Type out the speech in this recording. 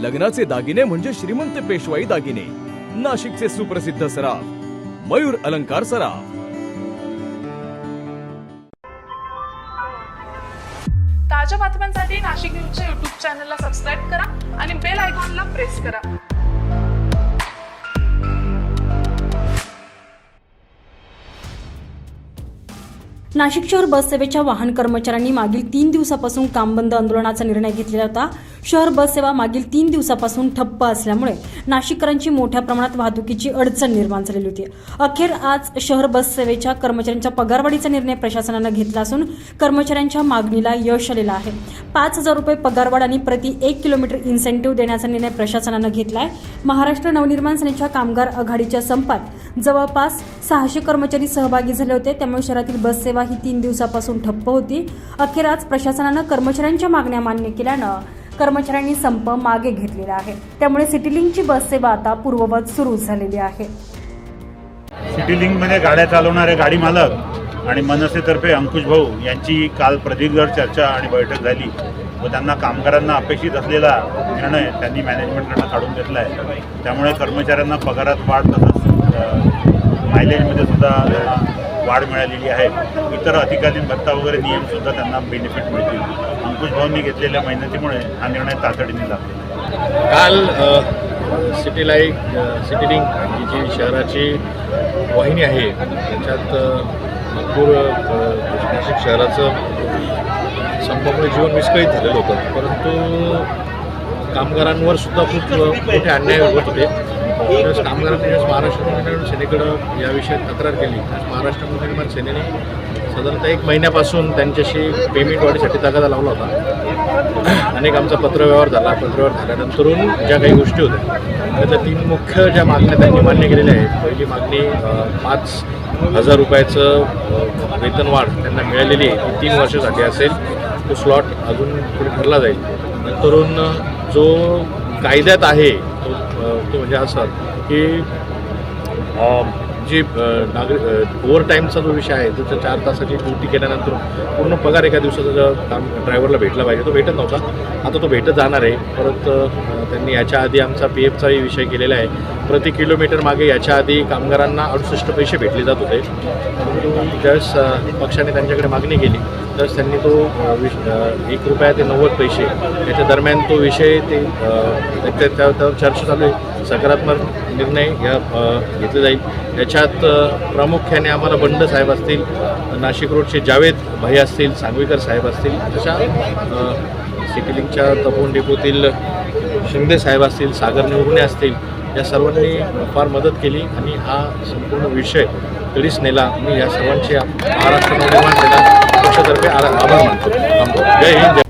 लग्नाचे दागिने म्हणजे श्रीमंत पेशवाई दागिने. नाशिकचे सुप्रसिद्ध सराफ मयूर अलंकार सराफ. ताज्या बातम्यांसाठी नाशिक न्यूजच्या युट्यूब चॅनलला सबस्क्राईब करा आणि बेल आयकॉनला प्रेस करा. नाशिक शहर बस सेवेच्या वाहन कर्मचाऱ्यांनी मागील तीन दिवसापासून काम बंद आंदोलनाचा निर्णय घेतलेला होता. शहर बस सेवा मागील तीन दिवसापासून ठप्प असल्यामुळे नाशिककरांची मोठ्या प्रमाणात वाहतुकीची अडचण निर्माण झालेली होती. अखेर आज शहर बस सेवेच्या कर्मचाऱ्यांच्या पगारवाढीचा निर्णय प्रशासनानं घेतला असून कर्मचाऱ्यांच्या मागणीला यश आलेलं आहे. पाच हजार रुपये पगारवाढ आणि प्रति एक किलोमीटर इन्सेंटिव्ह देण्याचा निर्णय प्रशासनानं घेतला आहे महाराष्ट्र नवनिर्माण सेनेच्या कामगार आघाडीच्या संपात जवळपास सहाशे कर्मचारी सहभागी झाले होते. त्यामुळे शहरातील बस सेवा ही तीन दिवसापासून ठप्प होती. अखेर आज प्रशासनानं कर्मचाऱ्यांच्या मागण्या मान्य केल्यानं कर्मचाऱ्यांनी संप मागे घेतलेला आहे. त्यामुळे सिटीलिंकची बस सेवा आता पूर्ववत सुरू झालेली आहे. सिटीलिंकमध्ये गाड्या चालवणारे गाडी मालक आणि मनसेतर्फे अंकुश भाऊ यांची काल प्रदीर्घ चर्चा आणि बैठक झाली. व त्यांना कामगारांना अपेक्षित असलेला निर्णय त्यांनी मॅनेजमेंटकडनं काढून घेतला आहे त्यामुळे कर्मचाऱ्यांना पगारात वाढ तसंच मायलेजमध्ये सुद्धा वाढ मिळालेली आहे. इतर अधिकालीन भत्ता वगैरे नियमसुद्धा त्यांना बेनिफिट मिळतील. अंकुश भाऊंनी घेतलेल्या मेहनतीमुळे हा निर्णय तातडीने लागला काल सिटी लाईक सिटी लिंक ही जी शहराची वाहिनी आहे त्याच्यात नागपूर भरपूर नाशिक शहराचं संपामुळे जीवन विस्कळीत झालेलं होतं. परंतु कामगारांवर सुद्धा खूप मोठे अन्याय होत होते. त्यावेळेस कामगारांनी महाराष्ट्र नवनिर्माण सेनेकडं याविषयी तक्रार केली. महाराष्ट्र नवनिर्माण सेनेने साधारणतः एक महिन्यापासून त्यांच्याशी पेमेंट वाढीसाठी तगादा लावला होता. अनेक आमचा पत्रव्यवहार झाला. पत्रव्यवहार झाल्यानंतरून ज्या काही गोष्टी होत्या त्याच्या तीन मुख्य ज्या मागण्या त्यांनी मान्य केलेल्या आहेत. पहिली मागणी पाच हजार रुपयाचं वेतनवाढ त्यांना मिळालेली आहे. ती तीन वर्षासाठी असेल. तो स्लॉट अजून पुढे ठरला जाईल. नंतरून जो कायद्यात आहे तो तो म्हणजे असा की जी नागरिक ओव्हर टाईमचा जो विषय आहे त्याच्या चार तासाची ड्युटी केल्यानंतर पूर्ण पगार एका दिवसाचा जो काम ड्रायव्हरला भेटला पाहिजे तो भेटत नव्हता. आता तो भेटत जाणार आहे. परत त्यांनी याच्या आधी आमचा पी एफचाही विषय केलेला आहे. प्रति किलोमीटर मागे याच्या आधी कामगारांना अडुसष्ट पैसे भेटले जात होते. परंतु ज्यावेळेस पक्षाने त्यांच्याकडे मागणी केली त्यावेळेस त्यांनी तो विष एक रुपया ते नव्वद पैसे याच्या दरम्यान तो विषय ते त्या- त्या- त्यावर चर्चा चालू आहे. सकारात्मक निर्णय या घेतले जाईल. याच्यात प्रामुख्याने आम्हाला बंड साहेब असतील नाशिक रोडचे जावेद भाई असतील सांगवीकर साहेब असतील तशा अ, तपोन डेपोतील शिंदे साहेब असतील सागर निवडणे असतील या सर्वांनी फार मदत केली आणि हा संपूर्ण विषय कधीच नेला. मी या सर्वांचे महाराष्ट्र निर्माण केला पक्षातर्फे आभार मानतो. जय हिंद जय